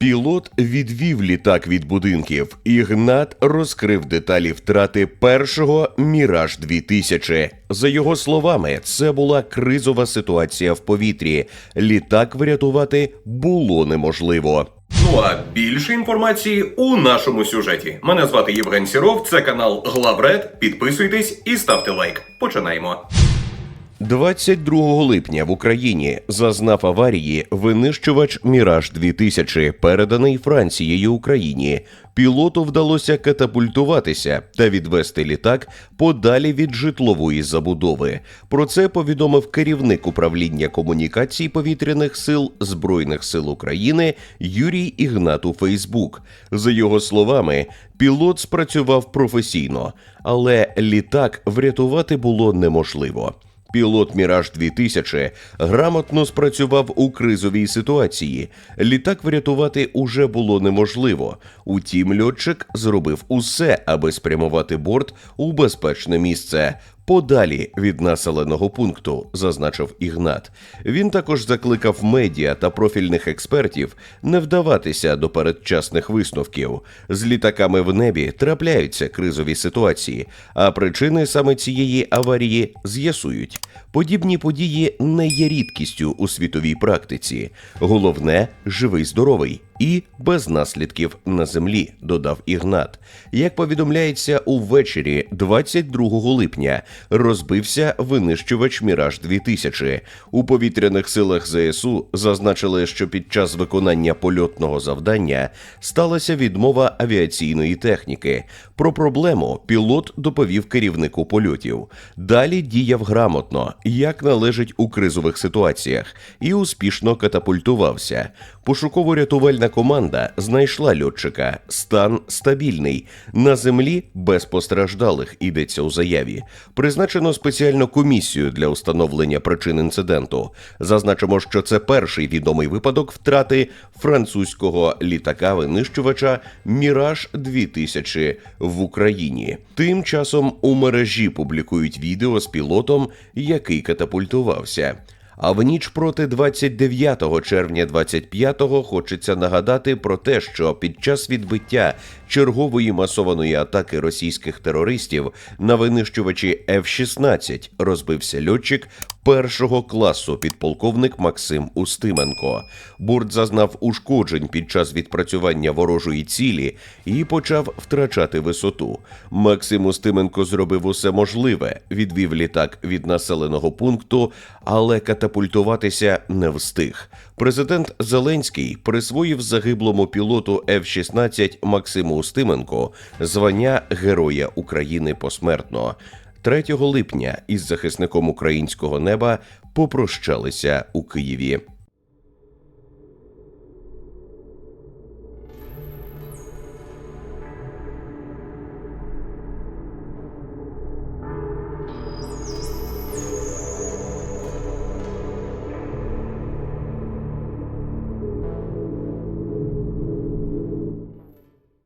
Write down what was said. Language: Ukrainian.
Пілот відвів літак від будинків. Ігнат розкрив деталі втрати першого Міраж 2000 За його словами, це була кризова ситуація в повітрі. Літак врятувати було неможливо. Ну а більше інформації у нашому сюжеті. Мене звати Євген Сіров, це канал Главред. Підписуйтесь і ставте лайк. Починаємо. 22 липня в Україні зазнав аварії винищувач Міраж 2000 переданий Францією Україні. Пілоту вдалося катапультуватися та відвести літак подалі від житлової забудови. Про це повідомив керівник управління комунікацій повітряних сил Збройних сил України Юрій Ігнат у Фейсбук. За його словами, пілот спрацював професійно, але літак врятувати було неможливо. Пілот Міраж 2000 грамотно спрацював у кризовій ситуації. Літак врятувати уже було неможливо. Утім, льотчик зробив усе, аби спрямувати борт у безпечне місце. Подалі від населеного пункту, зазначив Ігнат. Він також закликав медіа та профільних експертів не вдаватися до передчасних висновків. З літаками в небі трапляються кризові ситуації, а причини саме цієї аварії з'ясують. Подібні події не є рідкістю у світовій практиці. Головне живий здоровий і без наслідків на землі, додав Ігнат. Як повідомляється, увечері 22 липня розбився винищувач Міраж 2000 У повітряних силах ЗСУ зазначили, що під час виконання польотного завдання сталася відмова авіаційної техніки. Про проблему пілот доповів керівнику польотів. Далі діяв грамотно, як належить у кризових ситуаціях, і успішно катапультувався. Пошуково-рятувальна команда знайшла льотчика. Стан стабільний. На землі без постраждалих йдеться у заяві. Призначено спеціальну комісію для установлення причин інциденту. Зазначимо, що це перший відомий випадок втрати французького літака-винищувача Міраж 2000 в Україні. Тим часом у мережі публікують відео з пілотом, який катапультувався. А в ніч проти 29 червня 25-го хочеться нагадати про те, що під час відбиття чергової масованої атаки російських терористів на винищувачі F-16 розбився льотчик першого класу підполковник Максим Устименко. Бурт зазнав ушкоджень під час відпрацювання ворожої цілі і почав втрачати висоту. Максим Устименко зробив усе можливе, відвів літак від населеного пункту, але катапультуватися не встиг. Президент Зеленський присвоїв загиблому пілоту F-16 Максиму Устименко звання Героя України посмертно. 3 липня із захисником українського неба попрощалися у Києві.